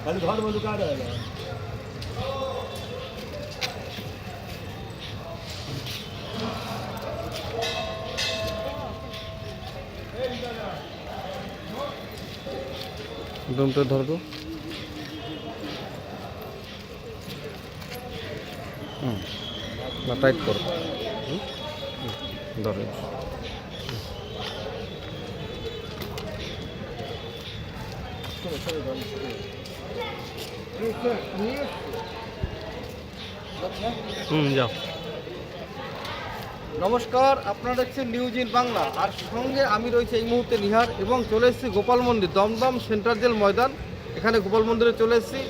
खाली घर में लुका रहेगा দুমটা ধরবো হুম না টাইট করো হুম? হুম, ধরো হুম, যাও। নমস্কার, আপনারা দেখছেন নিউজ ইন বাংলা আর সঙ্গে আমি রয়েছে এই মুহূর্তে নিহার এবং চলে এসেছি গোপাল মন্দির, দমদম সেন্ট্রাল জেল ময়দান। এখানে গোপাল মন্দিরে চলে এসেছি।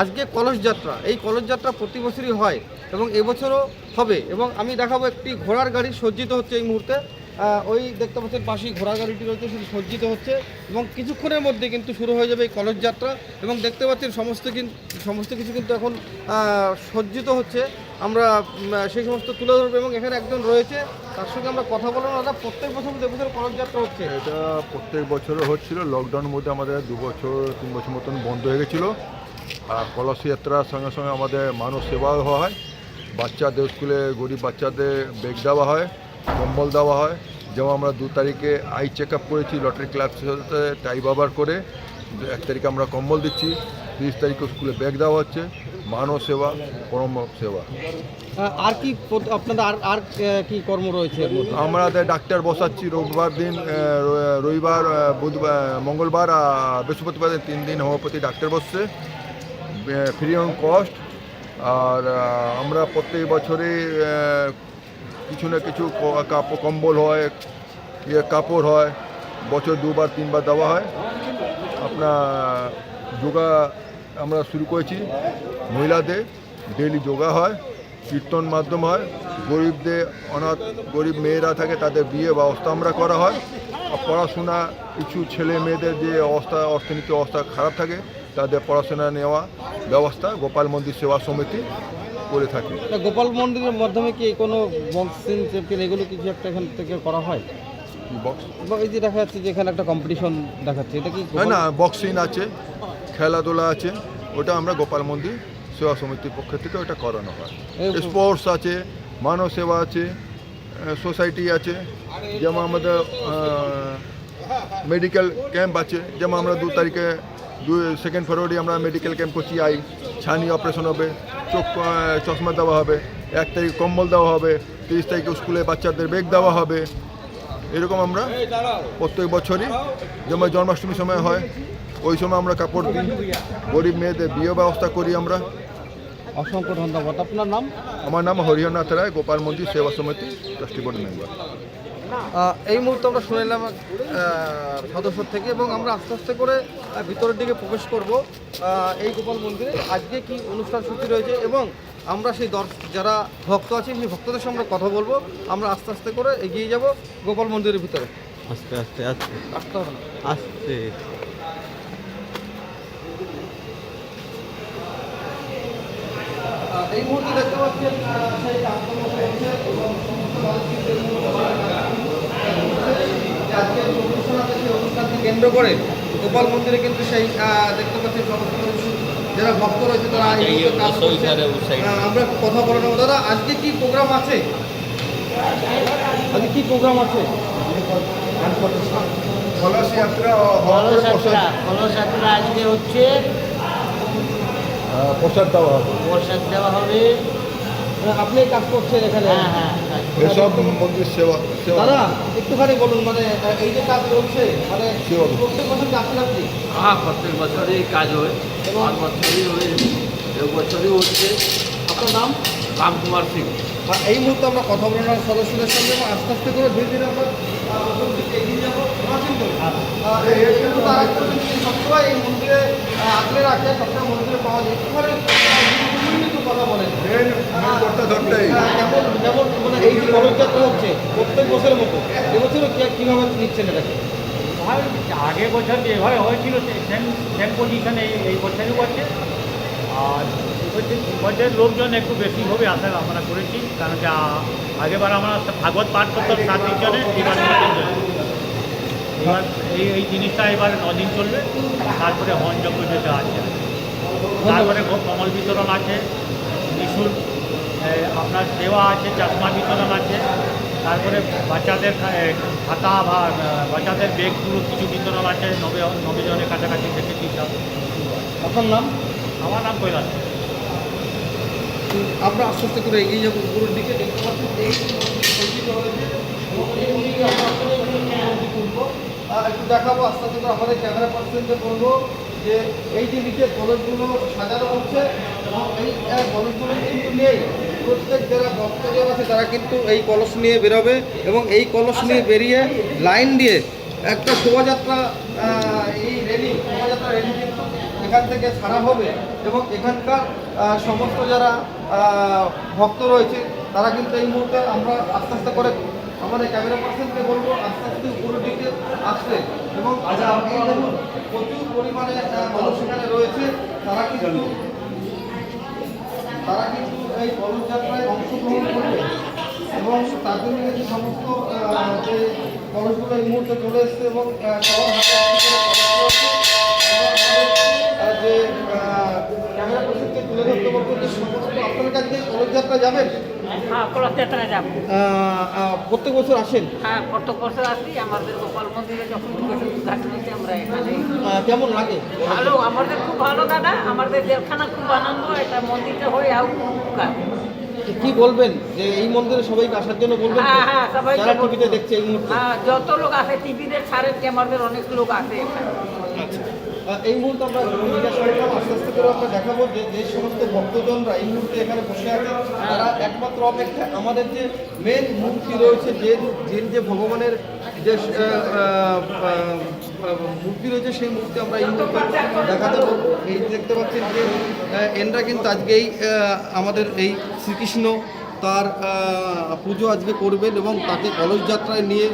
আজকে কলস যাত্রা, এই কলস যাত্রা প্রতি বছরই হয় এবং এবছরও হবে। এবং আমি দেখাবো একটি ঘোড়ার গাড়ি সজ্জিত হচ্ছে এই মুহূর্তে। ওই দেখতে পাচ্ছেন পাশেই ঘোড়া গাড়িটি রয়েছে, সেটি সজ্জিত হচ্ছে এবং কিছুক্ষণের মধ্যে কিন্তু শুরু হয়ে যাবে এই কলস যাত্রা এবং দেখতে পাচ্ছেন সমস্ত কিন্তু সমস্ত কিছু কিন্তু এখন সজ্জিত হচ্ছে। আমরা সেই সমস্ত তুলে ধরবো এবং এখানে একজন রয়েছে, তার সঙ্গে আমরা কথা বলব। দাদা, প্রত্যেক বছর এবছর কলস যাত্রা হচ্ছে। এটা প্রত্যেক বছরও হচ্ছিল। লকডাউনের মধ্যে আমাদের দু বছর, তিন বছর মতন বন্ধ হয়ে গেছিল। আর কলস যাত্রার সঙ্গে সঙ্গে আমাদের মানব সেবাও হয়। বাচ্চাদের স্কুলে গরিব বাচ্চাদের বেগ দেওয়া হয়। কম্বল দেওয়া হয়। যেমন আমরা দু তারিখে আই চেক আপ করেছি লটারি ক্লাবের সাথে টাই বাবার করে। এক তারিখে আমরা কম্বল দিচ্ছি। তিরিশ তারিখে স্কুলে ব্যাগ দেওয়া হচ্ছে। মানব সেবা পরম সেবা। আর কি আপনাদের আর আর কি কর্ম রয়েছে? আমাদের ডাক্তার বসাচ্ছি রোববার দিন রবিবার বুধবার মঙ্গলবার আর বৃহস্পতিবার তিন দিন হোমিওপ্যাথি ডাক্তার বসছে। ফ্রি অন কস্ট আর আমরা প্রত্যেক বছরে কিছু না কিছু কম্বল হয় ইয়ে কাপড় হয়, বছর দুবার, তিনবার দেওয়া হয়। আপনার যোগা আমরা শুরু করেছি। মহিলাদের ডেলি যোগা হয়, কীর্তন মাধ্যম হয়। গরিবদের অনাথ, গরিব মেয়েরা থাকে তাদের বিয়ে ব্যবস্থা আমরা করা হয়। পড়াশোনা, কিছু ছেলে মেয়েদের যে অবস্থা, অর্থনৈতিক অবস্থা খারাপ থাকে, তাদের পড়াশোনা নেওয়া ব্যবস্থা, গোপাল মন্দির সেবা সমিতি। করে থাকি। গোপাল মন্দিরের মাধ্যমে কি কোনো বক্সিং চ্যাম্পিয়ন এগুলো কিছু একটা এখান থেকে করা হয়? এই যে দেখা যাচ্ছে যে এখানে একটা কম্পিটিশন দেখাচ্ছে এটা কি না বক্সিং আছে খেলাধুলা আছে ওটা আমরা গোপাল মন্দির সেবা সমিতির পক্ষ থেকে ওটা করানো হয়। স্পোর্টস আছে মানব সেবা আছে সোসাইটি আছে যেমন আমাদের মেডিকেল ক্যাম্প আছে যেমন আমরা দু তারিখে সেকেন্ড ফেব্রুয়ারি আমরা মেডিকেল ক্যাম্প করছি আই ছানি অপারেশন হবে চোখ চশমা দেওয়া হবে এক তারিখ কম্বল দেওয়া হবে তিরিশ তারিখে স্কুলে বাচ্চাদের বেগ দেওয়া হবে। এরকম আমরা প্রত্যেক বছরই যেমন জন্মাষ্টমীর সময় হয় ওই সময় আমরা কাপড় দিই। গরিব মেয়েদের বিয়ে ব্যবস্থা করি আমরা। অসংখ্য ধন্যবাদ। আপনার নাম? আমার নাম হরিহরনাথ রায় গোপাল মন্দির সেবা সমিতি ট্রাস্টি বোর্ড মেম্বার। এই মুহূর্তে আমরা শুনে আহ, সদস্য থেকে এবং আমরা আস্তে আস্তে করে ভিতরের দিকে প্রবেশ করব। এই গোপাল মন্দিরে আজকে কি অনুষ্ঠান সূচি রয়েছে এবং আমরা সেই দর যারা ভক্ত আছে সেই ভক্তদের সঙ্গে আমরা কথা বলব। আমরা আস্তে আস্তে করে এগিয়ে যাব গোপাল মন্দিরের ভিতরে। আস্তে আস্তে আস্তে। আসতে হবে আস্তে। এই মুহূর্তে দেখতে পাচ্ছেন সেই এবং সমস্ত মানুষ কিন্তু এই মুহূর্তে যে আজকে যে অনুষ্ঠান আছে সেই অনুষ্ঠানকে কেন্দ্র করে গোপাল মন্দিরে কিন্তু সেই দেখতে পাচ্ছি সমস্ত যারা ভক্ত রয়েছে তারা। আহ, আমরা কথা বলে নেব। দাদা আজকে কি প্রোগ্রাম আছে? আজকে কি প্রোগ্রাম আছে? কলস যাত্রা আজকে হচ্ছে প্রসাদ দেওয়া হবে। প্রসাদ দেওয়া হবে। মানে আপনি কাজ করছেন এখানে? হ্যাঁ হ্যাঁ। এসব মন্দির সেবা দাদা একটুখানি বলুন মানে এই যে কাজ চলছে মানে। প্রত্যেক বছর যাচ্ছেন আপনি? হ্যাঁ প্রত্যেক বছরই কাজ হয়। পাঁচ বছরই হয় এক বছরই হচ্ছে। আপনার নাম? রামকুমার সিং। আর এই মুহূর্তে আমরা কথা বলে নেওয়ার সদস্যদের সঙ্গে আস্তে আস্তে করে ধীরে ধীরে আমরা সবসময় এই মন্দিরে আগলে রাখে সবসময় মন্দিরে পাওয়া যায় একটুখানি আহ, দুই মিনিট একটু কথা বলেন মেন কথা ধরতেই যেমন যেমন মানে এই যে কলসযাত্রা হচ্ছে প্রত্যেক বছরের মতো এবছরও কি- নিচ্ছেন এটাকে? আগের বছর যেভাবে হয়েছিল সেম সেম পজিশন এই এই বছরই করছে আর হচ্ছে বছর লোকজন একটু বেশি হবে আশা আমরা করেছি কারণ কি আ- আগেবার আমরা ভাগবত পাঠ করতাম সাত দিন জনে এবার এবার এই এই জিনিসটা এবার নদিন চলবে তারপরে হনযজ্ঞ যেটা আছে। তারপরে কমল বিতরণ আছে নিশুল্ক আপনার দেওয়া আছে চশমা বিতরণ আছে তারপরে বাচ্চাদের খাতা বা বাচ্চাদের ব্যাগগুলো কিছু বিতরণ আছে নবে নবে জনের কাছাকাছি দেখেছি সব আপনার নাম আমার নাম কৈলাস আমরা আস্তে আস্তে করে এগিয়ে যাব উপরের দিকে দেখতে। আহ, একটু দেখাবো আস্তে আস্তে করে আমাদের ক্যামেরা পার্সনকে বলব যে এই যে নিচে কলসগুলো সাজানো হচ্ছে এবং এই কলসগুলো কিন্তু নেই। প্রত্যেক যারা ভক্তজন আছে তারা কিন্তু এই কলস নিয়ে বেরোবে এবং এই কলস নিয়ে বেরিয়ে লাইন দিয়ে একটা শোভাযাত্রা এই রেলি শোভাযাত্রা রেলি কিন্তু এখান থেকে ছাড়া হবে এবং এখানকার সমস্ত যারা ভক্ত রয়েছে তারা কিন্তু এই মুহূর্তে আমরা আস্তে আস্তে করে আমাদের ক্যামেরা পার্সনকে বলব, আস্তে আস্তে উপরের দিকে আসতে। এবং দেখুন, প্রচুর পরিমাণে মানুষ এখানে রয়েছে। তারা কিন্তু তারা কিন্তু এই কলসযাত্রায় অংশগ্রহণ করবে। এবং তার জন্য কিন্তু সমস্ত যে কলসগুলো এই মুহূর্তে চলে এসছে এবং যে ক্যামেরা পার্সনকে তুলে ধরতে বলব যে সমস্ত আপনার কাছে কলসযাত্রা যাবেন হ্যাঁ প্রত্যেক বছর আসেন? হ্যাঁ প্রত্যেক বছর আসি। আমাদের গোপাল মন্দিরে যখন উদ্ঘাটন হচ্ছে আমরা এখানে কেমন লাগে? ভালো আমাদের খুব ভালো দাদা। আমাদের জেলখানা খুব আনন্দ এটা মন্দিরটা হয়ে আউ। কি বলবেন? যে এই মন্দিরে সবাইকে আসার জন্য বলবেন হ্যাঁ হ্যাঁ সবাই যারা টিভিতে দেখছে এই মুহূর্তে। হ্যাঁ যত লোক আসে টিভিতে ছাড়েন কি আমাদের অনেক লোক এখানে। আহ, এই মুহূর্তে আমরা জিজ্ঞাসা করলাম আস্তে আস্তে করে আমরা দেখাবো যে যে সমস্ত ভক্তজনরা এই মুহূর্তে এখানে বসে আছে, তারা একমাত্র অপেক্ষা আমাদের যে মেন মূর্তি রয়েছে, যে যে যে ভগবানের যে মূর্তি রয়েছে, সেই মূর্তি আমরা এই মুহূর্তে দেখাতে এই দেখতে পাচ্ছেন যে এনরা কিন্তু আজকেই আমাদের এই শ্রীকৃষ্ণ তার পুজো আজকে করবেন এবং তাকে কলস যাত্রায় নিয়ে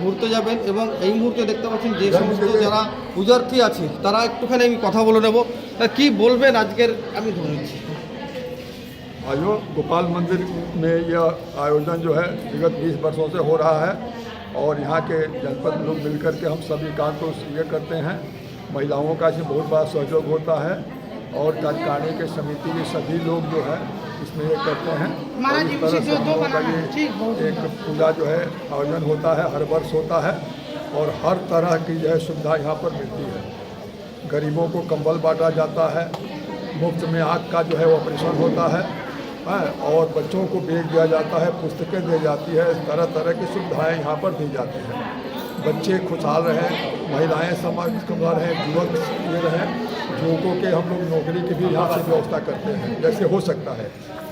ঘুরতে যাবেন এবং এই মুহূর্তে দেখতে পাচ্ছেন যে সমস্ত যারা পূজার্থী আছে তারা একটুখানি আমি কথা বলে নেব আহ, কি বলবেন আজকের আমি ধরে নিচ্ছি आयो गोपाल मंदिर में यह आयोजन जो है विगत 20 वर्षों से हो रहा है और यहाँ के जनपद लोग मिलकर के हम सभी काम को ये करते हैं महिलाओं का इसमें बहुत बड़ा सहयोग होता है और कार्यकारिणी के समिति के सभी लोग जो है इसमें ये करते हैं। और इस तरह से हम लोगों का ये एक पूजा जो है आयोजन होता है हर वर्ष होता है और हर तरह की जो है सुविधा यहाँ पर मिलती है। गरीबों को कंबल बांटा जाता है मुफ़्त में आँख का जो है ऑपरेशन होता है हाँ, और बच्चों को बैग दिया जाता है पुस्तकें दी जाती है तरह तरह की सुविधाएँ यहाँ पर दी जाती हैं। बच्चे खुशहाल रहें महिलाएँ समाज कमज़ोर हैं युवक ये रहें युवकों के हम लोग नौकरी की भी यहाँ से व्यवस्था करते हैं जैसे हो सकता है।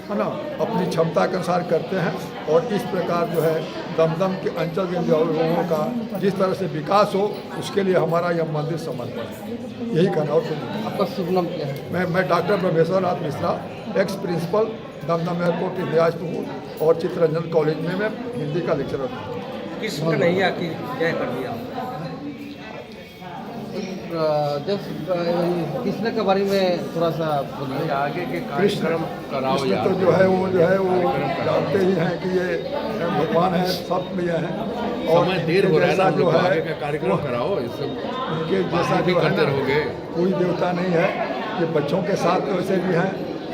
है ना? अपनी क्षमता के अनुसार करते हैं और इस प्रकार जो है दमदम के अंचल के लोगों का जिस तरह से विकास हो उसके लिए हमारा यह मंदिर समर्पण है। यही कहना और कुछ आपका शुभ नाम क्या है? मैं मैं doctor professor Nath Mishra ex principal Dumdum airport Indirajpur और चित्ररंजन कॉलेज में मैं हिंदी का लेक्चरर हूँ। किस कन्हैया की जय कर दिया। कृष्ण के बारे में थोड़ा सा बोलिए आगे के कृष्ण। कार्यक्रम कराओ यार। तो जो है वो जो है वो जानते ही हैं कि ये भगवान है सब प्रिय हैं। और समय देर हो रहा है जो है कार्यक्रम कराओ उनके जैसा जो है कोई देवता नहीं है ये बच्चों के साथ वैसे भी हैं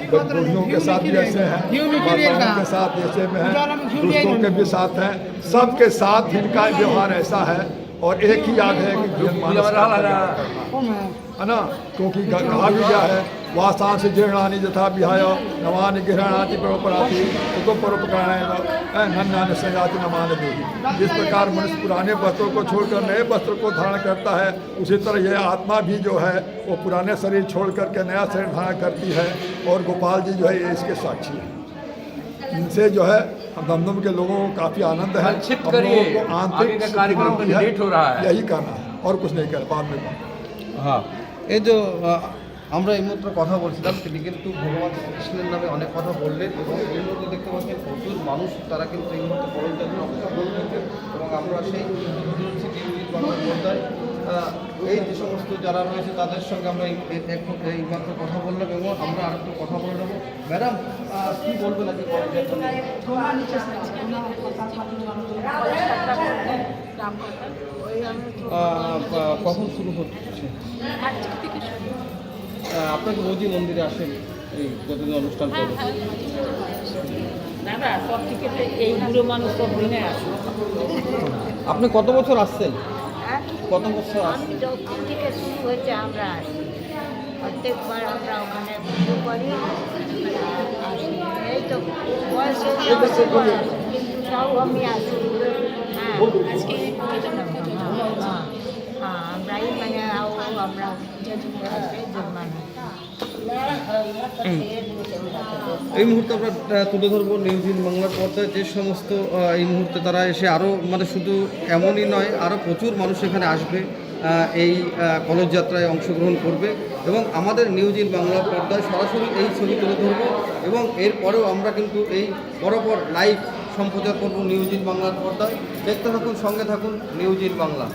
बूढ़ियों के साथ भी ऐसे हैं के। साथ ऐसे में हैं दोस्तों के भी साथ हैं। सबके साथ इनका व्यवहार ऐसा है और एक ही याद है कि। है ना? क्योंकि कहा भी गया है वासांस जीर्णानि यथा विहाय नवानि गृहणाति परोपराति तो परोपकरण नन्नानि संजाति नमान देवी जिस प्रकार मनुष्य पुराने वस्त्रों को छोड़कर नए वस्त्र को धारण करता है उसी तरह यह आत्मा भी जो है वो पुराने शरीर छोड़ करके नया शरीर धारण करती है और गोपाल जी जो है ये इसके साक्षी हैं। इनसे जो है हम दमदम के लोगों को काफ़ी आनंद है संक्षिप्त हम करिए। लोगों को आगे आंतरिक का सुख कार्यक्रम मिलती है। लेट हो रहा है। यही कहना है और कुछ नहीं कहना बाद में बात। হ্যাঁ এই যে আহ, আমরা এই মুহূর্তে কথা বলছিলাম তিনি কিন্তু ভগবান শ্রীকৃষ্ণের নামে অনেক কথা বললেন এবং এই মুহূর্তে দেখতে পাচ্ছেন প্রচুর মানুষ তারা কিন্তু এই মুহূর্তে পরবর্তী অপেক্ষা করছেন এবং আমরা সেই বাংলার পর্দায় আহ, এই যে সমস্ত যারা রয়েছে তাদের সঙ্গে আমরা এই এই- এক- এই মাত্র কথা বললাম এবং আমরা আরেকটু কথা বলে নেব ম্যাডাম কি বলবেন আজকে কলেজযাত্রা নিয়ে? আহ, কখন শুরু হচ্ছে আহ, আপনার কি রোজই মন্দিরে আসেন এই যতদিন অনুষ্ঠান আসে আপনি কত বছর আসছেন? কত বছর আমি যখন থেকে শুরু হয়েছে আমরা আসি প্রত্যেকবার আমরা ওখানে পুজো করি। আসি এই তো বয়স হয়ে কিন্তু তাও আমি আসি হ্যাঁ আজকে হ্যাঁ আমরাই মানে আমরা জন্মানো এই মুহূর্তে আমরা তুলে ধরবো নিউজ ইন বাংলার পর্দায় যে সমস্ত এই মুহূর্তে তারা এসে আরও মানে শুধু এমনই নয় আরও প্রচুর মানুষ এখানে আসবে এই কলেজ যাত্রায় অংশগ্রহণ করবে এবং আমাদের নিউজ ইন বাংলার পর্দায় সরাসরি এই ছবি তুলে ধরবো এবং এরপরেও আমরা কিন্তু এই পরপর লাইভ সম্প্রচার করব নিউজ ইন বাংলার পর্দায়। দেখতে থাকুন, সঙ্গে থাকুন নিউজ ইন বাংলা।